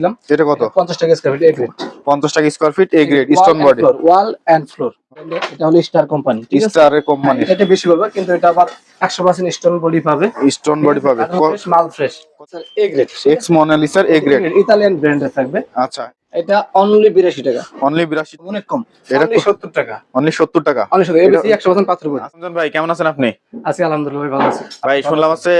দিলাম এটা কত? পঞ্চাশ টাকা স্কোয়ার ফিট এ গ্রেড পঞ্চাশ টাকা square feet A grade stone body wall and floor এটা হলো স্টার কোম্পানি ঠিক এর কোম্পানি এটা বেশি পাবে কিন্তু এটা আবার একশো পার্সেন্ট স্টোন বডি পাবে। স্টোন বডি পাবে। মাল ফ্রেশ এ গ্রেড এক্স মোনালিসার এ গ্রেড ইতালিয়ান ব্র্যান্ডে থাকবে। আচ্ছা এটা অনলি বিরাশি টাকা। অনলি বিরাশি অনেক কম। এটা অনলি সত্তর টাকা। অনলি সত্তর টাকা। অনেক সত্তর। এবিসি একশো পার্সেন্ট পাথর বডি ভাই কেমন আছেন আপনি? আছি আলহামদুলিল্লাহ ভাই ভালো আছি। ভাই শুনলাম আছে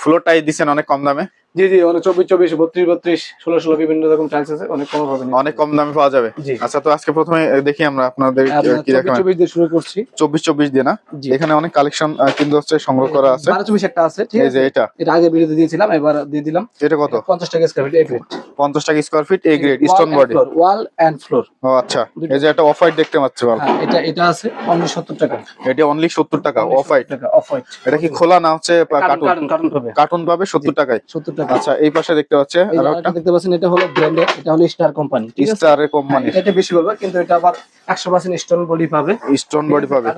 ফ্লোর টাই দিচ্ছেন অনেক কম দামে। জি জি অনেক চব্বিশ চব্বিশ বত্রিশ বত্রিশ ষোলো ষোলো বিভিন্ন রকম টাইলস আছে অনেক কম পাবেন। অনেক কম দামে পাওয়া যাবে। আচ্ছা তো আজকে প্রথমে দেখি আমরা আপনাদের কি চব্বিশ দেখাবেন চব্বিশ দিয়ে শুরু করছি। চব্বিশ চব্বিশ দিয়ে না? জি। এখানে অনেক কালেকশন কিন্তু হচ্ছে সংগ্রহ করা আছে। বারো চব্বিশ একটা আছে ঠিক এই যে আছে এটা। এটা আগে ভিডিওতে দিয়েছিলাম এবার দিয়ে দিলাম। এটা কত? পঞ্চাশ টাকা স্কোয়ার ফিট পঞ্চাশ টাকা square feet A grade stone body wall and floor ও আচ্ছা। এই যে একটা অফ হোয়াইট দেখতে পাচ্ছি ভালো হ্যাঁ এটা এটা আছে অনলি সত্তর টাকা। এটা অনলি সত্তর টাকা অফ হোয়াইট অফ হোয়াইট এটা কি খোলা না হচ্ছে কার্টুন কার্টুন পাবে কার্টুন পাবে সত্তর টাকায়। সত্তর টাকা। আচ্ছা এই পাশে দেখতে পাচ্ছে আরও আরেকটা দেখতে পাচ্ছেন এটা হলো ব্র্যান্ডের এটা হলো স্টার কোম্পানি আছে? কোম্পানি এটা বেশি পাবে কিন্তু এটা আবার একশো পার্সেন্ট স্টোন বডি পাবে। স্টোন বডি পাবে।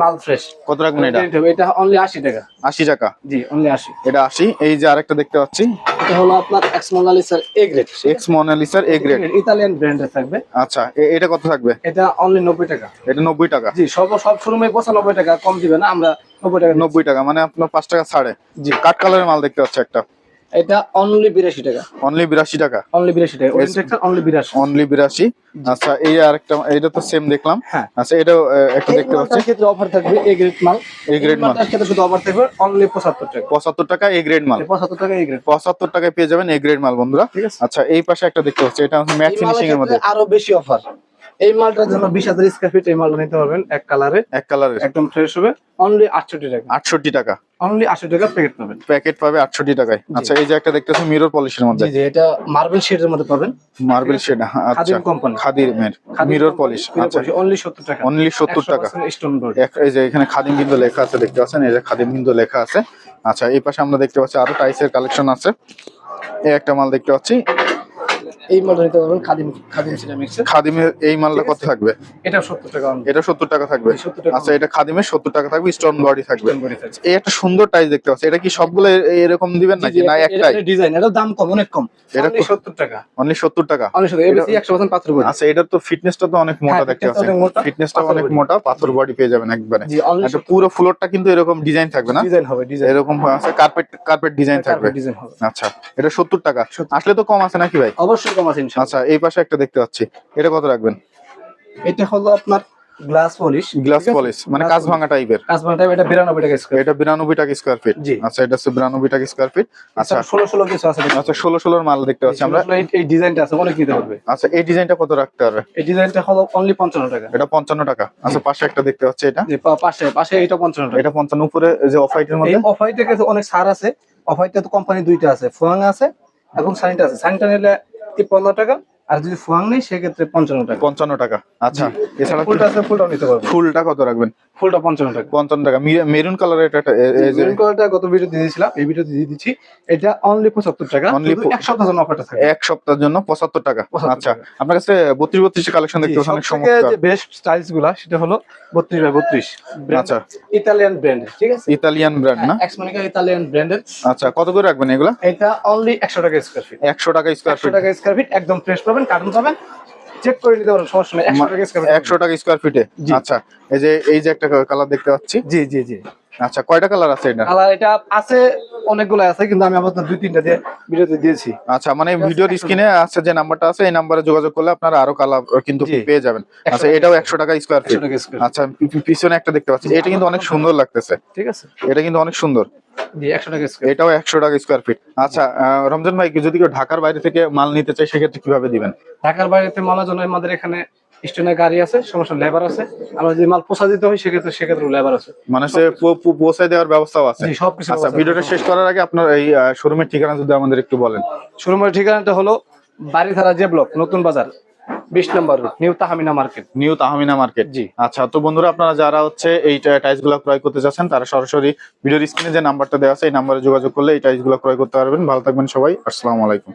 মাল ফ্রেশ কত রাখবেন এটা এটা? অনলি আশি টাকা। আশি টাকা। জি অনলি আশি। এটা আশি। এই যে আরেকটা দেখতে পাচ্ছি। এটা হলো আপনার এক্স মোনালিসার এ গ্রেড এক্স মোনালিসার এ গ্রেড ইতালিয়ান ব্র্যান্ডে থাকবে। আচ্ছা এটা কত থাকবে? এটা অনলি নব্বই টাকা। এটা নব্বই টাকা? জি সব সব শোরুমে পঁচানব্বই টাকা কম দিবে না আমরা নব্বই টাকা নব্বই টাকা মানে আপনার পাঁচ টাকা ছাড়ে। জি। কাঠ কালারের মাল দেখতে পাচ্ছি একটা। এটা অনলি বিরাশি টাকা। অনলি বিরাশি টাকা। অনলি বিরাশি টাকা। ওরিয়েন্টেক্সের অনলি বিরাশি। অনলি বিরাশি। আচ্ছা এই আরেকটা এটা তো সেম দেখলাম। হ্যাঁ। আচ্ছা আহ, একটা দেখতে পাচ্ছি। ক্ষেত্রে অফার থাকবে এ গ্রেড মাল। A grade মাল। মালটার ক্ষেত্রে শুধু অফার থাকবে অনলি পঁচাত্তর টাকা। পঁচাত্তর টাকা এ গ্রেড মাল। পঁচাত্তর টাকা এ গ্রেড পঁচাত্তর টাকায় পেয়ে যাবেন এ গ্রেড মাল বন্ধুরা। ঠিক আছে। আচ্ছা এই পাশে একটা দেখতে পাচ্ছি। এটা হচ্ছে ম্যাট ফিনিশিং এর মধ্যে। আরও বেশি অফার এই মালটার জন্য বিশ হাজার স্কোয়ার ফিট এই মালটা নিতে পারবেন এক কালারে এক কালারের একদম ফ্রেশ হবে। অনলি আটষট্টি টাকা। আটষট্টি টাকা। অনলি আটশো টাকা প্যাকেট পাবেন। প্যাকেট পাবে আটষট্টি টাকায়। আচ্ছা এই যে একটা দেখতে পাচ্ছি মিরর পলিশের মধ্যে। জি জি এটা মার্বেল শেডের মধ্যে পাবেন। মার্বেল শেড আচ্ছা। খাদিম কোম্পানি খাদির মিরর পলিশ আচ্ছা। অনলি সত্তর টাকা। অনলি সত্তর টাকা। স্টোন বোর্ড এই যে এখানে খাদিম কিন্তু লেখা আছে দেখতে পাচ্ছেন? এই যে খাদিম কিন্তু লেখা আছে। আচ্ছা এই পাশে আমরা দেখতে পাচ্ছি আরও টাইসের কালেকশন আছে। এই একটা মাল দেখতে পাচ্ছি। এই মালটা নিতে পারবেন খাদিম খাদিম সিরামিক্সের খাদিমের এই মালটা কত থাকবে? এটা সত্তর টাকা এটা সত্তর টাকা থাকবে। আচ্ছা এটা খাদিমের সত্তর টাকা থাকবে স্টোন বডি থাকবে। এই একটা সুন্দর টাইস দেখতে পাচ্ছি। এটা কি সবগুলো এরকম দিবেন নাকি? না একটাই ডিজাইন এটা দাম কম অনেক কম। এটা এটা সত্তর টাকা। অনলি সত্তর টাকা? অনেক সত্তর এবিসি একশো পার্সেন্ট পাথর বডি আচ্ছা এটার তো ফিটনেসটা তো অনেক মোটা হ্যাঁ, দেখতে fitness টা পাচ্ছি। অনেক মোটা, ফিটনেসটা পাথর অনেক মোটা পাথর বডি পেয়ে যাবেন একবারে। অনলি একটা পুরো ফ্লোরটা কিন্তু এরকম ডিজাইন থাকবে না? ডিজাইন হবে ডিজাইন এরকম আছে কার্পেট কার্পেট ডিজাইন থাকবে। ডিজাইন আচ্ছা এটা সত্তর টাকা। আসলে তো কম আছে নাকি ভাই? অবশ্যই কম আছে আচ্ছা এই পাশে একটা দেখতে পাচ্ছি। এটা কত রাখবেন? এটা হলো আপনার গ্লাস পলিশ। গ্লাস পলিশ মানে কাঁচ ভাঙা টাইপের কাজ এটা বিরানব্বই টাকা স্কোয়ার এটা বিরানব্বই টাকা স্কোয়ার ফিট জি। আচ্ছা এটা হচ্ছে বিরানব্বই টাকা স্কোয়ার ফিট আচ্ছা আচ্ছা ষোলো ষোলো কিছু আছে আচ্ছা ষোলো ষোলোর মাল দেখতে পাচ্ছি আমরা। এই ডিজাইনটা আছে অনেক নিতে পারবে। আচ্ছা এই ডিজাইনটা কত রাখতে পারবে এই ডিজাইনটা হলো অনলি পঞ্চান্ন টাকা। এটা পঞ্চান্ন টাকা। আচ্ছা পাশে একটা দেখতে পাচ্ছি এটা। যে পা- পাশে পাশে এটা পঞ্চান্ন টাকা। এটা পঞ্চান্ন উপরে যে অফ হোয়াইটের এই মধ্যে অফ হোয়াইটের কাছে অনেক সার আছে। অফ হোয়াইটে তো কোম্পানি দুইটা আছে ফুয়াং আছে এবং সানিটা আছে। সানিটা নিলে তিপ্পান্ন টাকা আর যদি ফুয়াং নেই সেক্ষেত্রে পঞ্চান্ন টাকা। পঞ্চান্ন টাকা। আচ্ছা এছাড়া ফুলটা আছে ফুলটাও নিতে পারব। ফুলটা কত রাখবেন? ফুলটা পঞ্চান্ন টাকা। পঞ্চান্ন টাকা। মেরুন কালারের এটা মেরুন কালারটা গত ভিডিও দিয়ে দিয়েছিলাম এই ভিডিও দিয়ে দিচ্ছি। এটা অনলি পঁচাত্তর টাকা প- এক সপ্তাহ জন্য অফারটা থাকে। এক সপ্তাহের জন্য পঁচাত্তর টাকা। আচ্ছা আপনার কাছে বত্রিশ বত্রিশ কালেকশন দেখতে অনেক যে বেস্ট স্টাইলসগুলা সেটা হলো বত্রিশ বাই বত্রিশ। আচ্ছা। ইতালিয়ান ব্র্যান্ড ঠিক আছে? ইতালিয়ান ব্র্যান্ড না? এক্সমনিকা ইতালিয়ান ব্র্যান্ডের আচ্ছা কত করে রাখবেন এগুলা? এটা অনলি একশো টাকা স্কোয়ার ফিট একশো টাকা স্কোয়ার ফিট টাকা স্কোয়ার ফিট একদম ফ্রেশ পাবেন কার্টুন পাবেন। চেক করে নিতে পারেন সমস্যা নেই। একশো টাকা স্কোয়ার ফিট একশো টাকা স্কোয়ার ফিটে আচ্ছা এই যে এই যে একটা কালার দেখতে পাচ্ছি। জি জি জি। আচ্ছা কয়টা কালার আছে এটা? কালার এটা আছে অনেকগুলো আছে কিন্তু আমি আপাতত দুই তিনটা দিয়ে ভিডিওতে দিয়েছি। আচ্ছা মানে ভিডিওর স্ক্রিনে আছে যে নাম্বারটা আছে এই নাম্বারে যোগাযোগ করলে আপনারা আরও কালার কিন্তু পেয়ে যাবেন। আচ্ছা এটাও একশো টাকা স্কোয়ার ফিট আচ্ছা পিছনে একটা দেখতে পাচ্ছি এটা কিন্তু অনেক সুন্দর লাগতেছে। ঠিক আছে। এটা কিন্তু অনেক সুন্দর। জি টাকা স্কোয়ার এটাও একশো টাকা স্কোয়ার ফিট আচ্ছা রমজান ভাই যদি কেউ ঢাকার বাইরে থেকে মাল নিতে চায় সেক্ষেত্রে কীভাবে দিবেন? ঢাকার বাইরেতে মালার জন্য আমাদের এখানে স্টেশনের গাড়ি আছে সমস্যা লেবার আছে। আমরা যদি মাল পোষা দিতে হয় সেক্ষেত্রে সেক্ষেত্রে লেবার আছে। মানে সে পো- পো- দেওয়ার ব্যবস্থাও আছে। সবকিছু আচ্ছা ভিডিওটা শেষ করার আগে আপনার এই শোরুমের ঠিকানা যদি আমাদের একটু বলেন। শোরুমের ঠিকানাটা হলো বাড়িধারা যে ব্লক নতুন বাজার। বিশ নম্বর road new Tahamina market. New Tahmina market. জি। আচ্ছা তো বন্ধুরা আপনারা যারা হচ্ছে এই টাইলসগুলো ক্রয় করতে যাচ্ছেন তারা সরাসরি ভিডিওর স্ক্রিনে যে নাম্বারটা দেওয়া আছে এই নাম্বারে যোগাযোগ করলে এই টাইলসগুলো ক্রয় করতে পারবেন। ভালো থাকবেন সবাই। আসসালামু আলাইকুম।